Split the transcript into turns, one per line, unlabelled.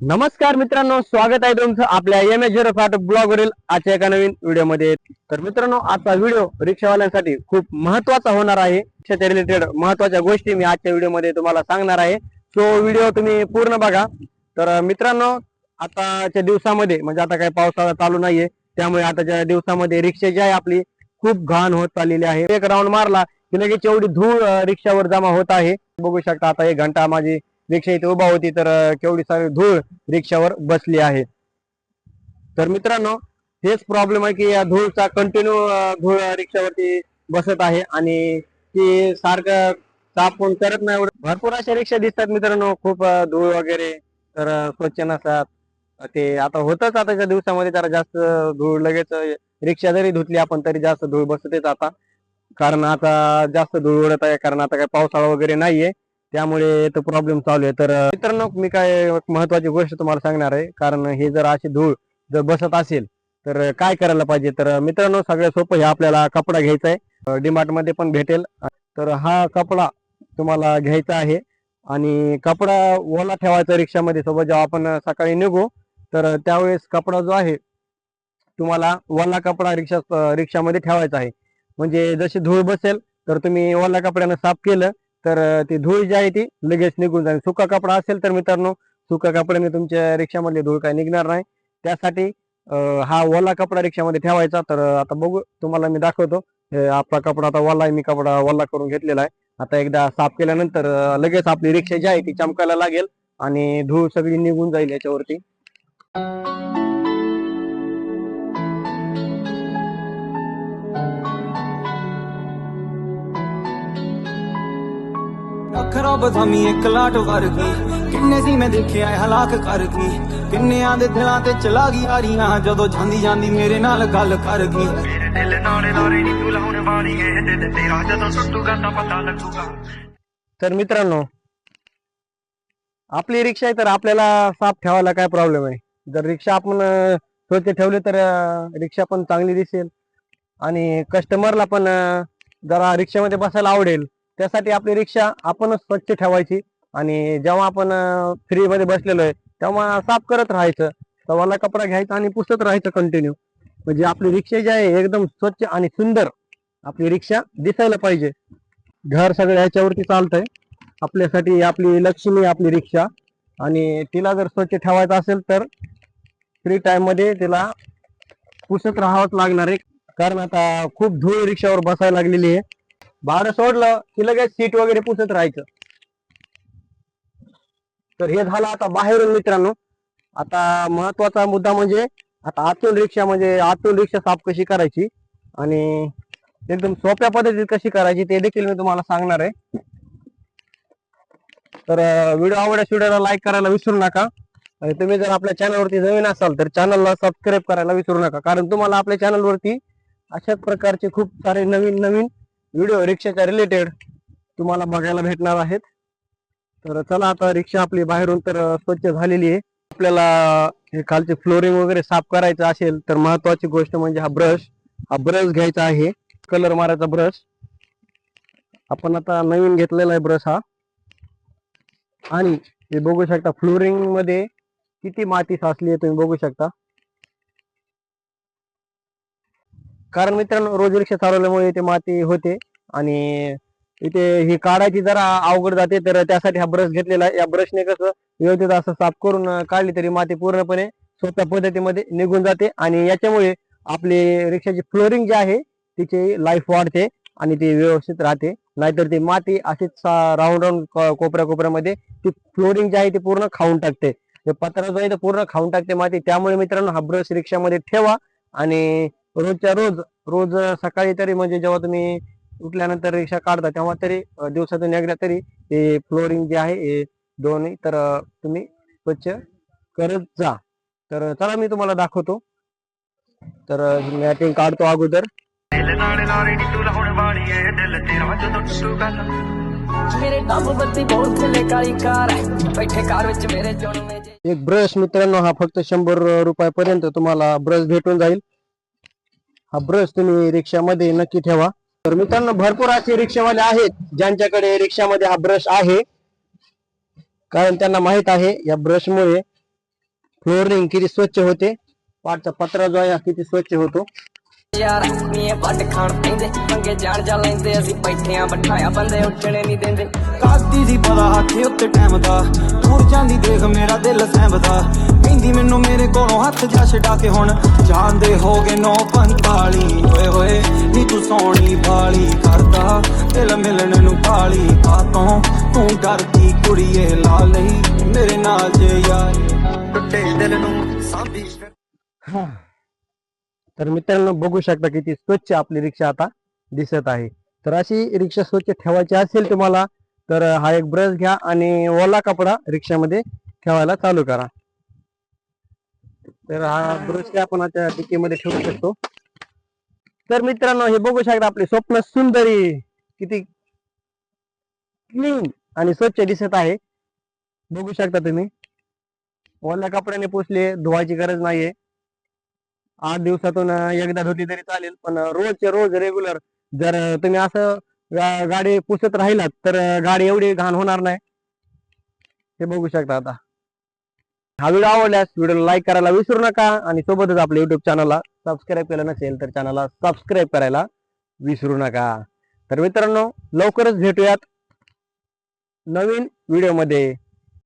नमस्कार मित्रांनो स्वागत आहे तुमचं आपल्या एम एच झिरो फाट ब्लॉग वरील आजच्या एका नवीन व्हिडिओमध्ये. तर मित्रांनो आजचा व्हिडिओ रिक्षावाल्यांसाठी खूप महत्त्वाचा होणार आहे. रिक्षाच्या रिलेटेड महत्त्वाच्या गोष्टी मी आजच्या व्हिडिओमध्ये तुम्हाला सांगणार आहे. सो व्हिडिओ तुम्ही पूर्ण बघा. तर मित्रांनो आताच्या दिवसामध्ये म्हणजे आता काही पावसाळा चालू नाहीये त्यामुळे आताच्या दिवसामध्ये रिक्षा जी आहे आपली खूप घाण होत चाललेली आहे. एक राऊंड मारला की लगेच एवढी धूळ रिक्षावर जमा होत आहे. बघू शकता आता एक घंटा माझी रिक्षा इथे उभा होती तर केवढी सारी धूळ रिक्षावर बसली आहे. तर मित्रांनो हेच प्रॉब्लेम आहे की या धूळचा कंटिन्यू धूळ रिक्षावरती बसत आहे आणि ती सारखं साफ करत नाही एवढं. भरपूर अशा रिक्षा दिसतात मित्रांनो खूप धूळ वगैरे तर स्वच्छ नसतात. ते आता होतच आताच्या दिवसामध्ये जरा जास्त धूळ लगेच रिक्षा जरी धुतली आपण तरी जास्त धूळ बसतेच आता. कारण आता जास्त धूळ उडत आहे कारण आता काही पावसाळा वगैरे नाहीये. त्यामुळे तो प्रॉब्लेम चालू आहे. तर मित्रांनो मी काय महत्वाची गोष्ट तुम्हाला सांगणार आहे. कारण हे जर अशी धूळ जर बसत असेल तर काय करायला पाहिजे? तर मित्रांनो सगळ्यात सोपं हे आपल्याला कपडा घ्यायचा आहे. डीमार्टमध्ये पण भेटेल. तर हा कपडा तुम्हाला घ्यायचा आहे. आणि कपडा ओला ठेवायचा रिक्षामध्ये सोबत जेव्हा आपण सकाळी निघू तर त्यावेळेस कपडा जो आहे तुम्हाला ओला कपडा रिक्षा रिक्षामध्ये ठेवायचा आहे. म्हणजे जशी धूळ बसेल तर तुम्ही ओला कपड्यानं साफ केलं तर ती धूळ जी आहे ती लगेच निघून जाईल. सुका कपडा असेल तर मित्रांनो सुका कपड्याने तुमच्या रिक्षामधली धूळ काय निघणार नाही. त्यासाठी हा ओला कपडा रिक्षामध्ये ठेवायचा. तर आता बघू तुम्हाला मी दाखवतो. आपला कपडा आता ओला आहे. मी कपडा ओला करून घेतलेला आहे. आता एकदा साफ केल्यानंतर लगेच आपली रिक्षा जी आहे ती चमकायला लागेल आणि धूळ सगळी निघून जाईल याच्यावरती.
ਅੱਖਰਾਂ ਬਥਾਮੀ ਇੱਕ ਲਾਟ ਵਰਗੀ ਕਿੰਨੇ ਸੀ ਮੈਂ ਦੇਖਿਆ ਇਹ ਹਲਾਕ ਕਰ ਗਈ ਕਿੰਨਿਆਂ ਦੇ ਦਿਲਾਂ ਤੇ ਚਲਾ ਗਈ ਆਰੀਆਂ ਜਦੋਂ ਜਾਂਦੀ ਜਾਂਦੀ ਮੇਰੇ ਨਾਲ ਗੱਲ ਕਰ ਗਈ
ਮੇਰੇ ਦਿਲ ਨਾਲੇ ਲਾਰੇ ਨੀ ਤੂੰ ਲਾਉਣ ਵਾਲੀ ਏ ਦਿਲ ਤੇਰਾ ਜਦੋਂ ਟੁੱਟੂਗਾ ਤਾਂ ਪਤਾ ਲੱਗੂਗਾ
तर मित्रांनो आपली रिक्षा आहे तर आपल्याला साफ ठेवायला काय प्रॉब्लेम आहे जर रिक्षा आपण अं, स्वच्छ ठेवली तर अं, रिक्षा पण चांगली दिसेल आणि कस्टमरला पण अं, जरा रिक्षामध्ये बसायला आवडेल त्यासाठी आपली रिक्षा आपणच स्वच्छ ठेवायची. आणि जेव्हा आपण फ्रीमध्ये बसलेलो आहे तेव्हा साफ करत राहायचं. तवाला कपडा घ्यायचा आणि पुसत राहायचं कंटिन्यू म्हणजे आपली रिक्षा जी आहे एकदम स्वच्छ आणि सुंदर आपली रिक्षा दिसायला पाहिजे. घर सगळं ह्याच्यावरती चालतंय. आपल्यासाठी आपली लक्ष्मी आपली रिक्षा. आणि तिला जर स्वच्छ ठेवायचं असेल तर फ्री टाइममध्ये तिला पुसत राहावंच लागणार आहे. कारण आता खूप धूळ रिक्षावर बसायला लागलेली आहे. भाडं सोडलं की लगेच सीट वगैरे पुसत राहायचं. तर हे झालं आता बाहेरून मित्रांनो. आता महत्त्वाचा मुद्दा म्हणजे आता आतून रिक्षा म्हणजे आतून रिक्षा साफ कशी करायची आणि एकदम सोप्या पद्धतीत कशी करायची ते देखील मी तुम्हाला सांगणार आहे. तर व्हिडिओ आवडल्यास व्हिडिओला लाईक करायला विसरू नका. आणि तुम्ही जर आपल्या चॅनलवरती नवीन असाल तर चॅनलला सबस्क्राईब करायला विसरू नका. कारण तुम्हाला आपल्या चॅनलवरती अशाच प्रकारचे खूप सारे नवीन नवीन व्हिडिओ रिक्षाच्या रिलेटेड तुम्हाला बघायला भेटणार आहेत. तर चला आता रिक्षा आपली बाहेरून तर स्वच्छ झालेली आहे. आपल्याला हे खालचे फ्लोरिंग वगैरे साफ करायचं असेल तर महत्वाची गोष्ट म्हणजे हा ब्रश हा ब्रश घ्यायचा आहे. कलर मारायचा ब्रश आपण आता नवीन घेतलेला आहे ब्रश हा. आणि हे बघू शकता फ्लोरिंगमध्ये किती माती साचली आहे तुम्ही बघू शकता. कारण मित्रांनो रोज रिक्षा चालवल्यामुळे इथे माती होते आणि इथे ही काढायची जरा अवघड जाते तर त्यासाठी हा ब्रश घेतलेला आहे. या ब्रशने कसं व्यवस्थित असं साफ करून काढली तरी माती पूर्णपणे सोप्या पद्धतीमध्ये निघून जाते आणि याच्यामुळे आपली रिक्षाची फ्लोरिंग जी आहे तिची लाईफ वाढते आणि ती व्यवस्थित राहते. नाहीतर ती माती अशीच राऊंड राऊंड कोपऱ्या कोपऱ्यामध्ये ती फ्लोरिंग जी आहे ती पूर्ण खाऊन टाकते. पत्रा जो आहे तो पूर्ण खाऊन टाकते माती. त्यामुळे मित्रांनो हा ब्रश रिक्षामध्ये ठेवा आणि रोजच्या रोज रोज सकाळी तरी म्हणजे जेव्हा तुम्ही उठल्यानंतर रिक्षा काढता तेव्हा तरी दिवसातून एकदा तरी हे फ्लोरिंग जे आहे हे दोन्ही तर तुम्ही स्वच्छ करत जा. तर चला मी तुम्हाला दाखवतो. तर मॅटिंग काढतो अगोदर. एक ब्रश मित्रांनो हा फक्त शंभर रुपयापर्यंत तुम्हाला ब्रश भेटून जाईल. हा ब्रश तुम्ही रिक्षामध्ये नक्की ठेवा तर मित्रांनो भरपूर असे रिक्षावाले आहेत ज्यांच्याकडे रिक्षामध्ये हा ब्रश आहे कारण त्यांना माहित आहे या ब्रशमुळे फ्लोअरिंग किती स्वच्छ होते पाठचा पत्रा जो आहे हा किती स्वच्छ होतो
ਯਾਰ ਮੀਏ ਵੱਡ ਖਾਣ ਪੈਂਦੇ ਪੰਗੇ ਜਾਣ ਜਾ ਲੈਂਦੇ ਅਸੀਂ ਬੈਠੇ ਆਂ ਬਿਠਾਇਆ ਬੰਦੇ ਉੱਠਣੇ ਨਹੀਂ ਦਿੰਦੇ
ਕਾਦੀ ਸੀ ਪਤਾ ਹੱਥੇ ਉੱਤੇ ਟਾਈਮ ਦਾ ਦੂਰ ਜਾਂਦੀ ਦੇਖ ਮੇਰਾ ਦਿਲ ਸਹਿਮਦਾ ਕਹਿੰਦੀ ਮੈਨੂੰ ਮੇਰੇ ਕੋਲੋਂ ਹੱਥ ਜਾ ਛਡਾ ਕੇ ਹੁਣ ਜਾਂਦੇ ਹੋਗੇ 945 ਓਏ ਹੋਏ ਨੀ ਤੂੰ ਸੋਹਣੀ ਬਾਲੀ ਕਰਦਾ ਦਿਲ ਮਿਲਣ ਨੂੰ ਕਾਲੀ ਕਾਤੋਂ ਤੂੰ ਡਰਦੀ ਕੁੜੀਏ ਲਾ ਲਈ ਮੇਰੇ ਨਾਲ ਜੇ ਯਾਰ
ਟੁੱਟੇ ਦਿਲ ਨੂੰ ਸਾਂਭੀ ਫਿਰ
तर मित्रांनो बघू शकता किती स्वच्छ आपली रिक्षा आता दिसत आहे तर अशी रिक्षा स्वच्छ ठेवायची असेल तुम्हाला तर हा एक ब्रश घ्या आणि ओला कपडा रिक्षामध्ये ठेवायला चालू करा तर हा ब्रश आपण आता ठेवू शकतो. तर मित्रांनो हे बघू शकता आपले स्वप्न सुंदरी किती क्लीन आणि स्वच्छ दिसत आहे. बघू शकता तुम्ही. ओल्या कपड्याने पुसले धुवायची गरज नाहीये. आठ दिवसातून एकदा धुतली तरी चालेल पण रोजचे रोज रेग्युलर जर तुम्ही असं गाडी पुसत राहिलात तर गाडी एवढी घाण होणार नाही. हे बघू शकता आता. हा व्हिडिओ आवडल्यास व्हिडिओला लाईक करायला विसरू नका आणि सोबतच आपल्या युट्यूब चॅनलला सबस्क्राईब केलं नसेल तर चॅनलला सबस्क्राईब करायला विसरू नका. तर मित्रांनो लवकरच भेटूयात नवीन व्हिडिओमध्ये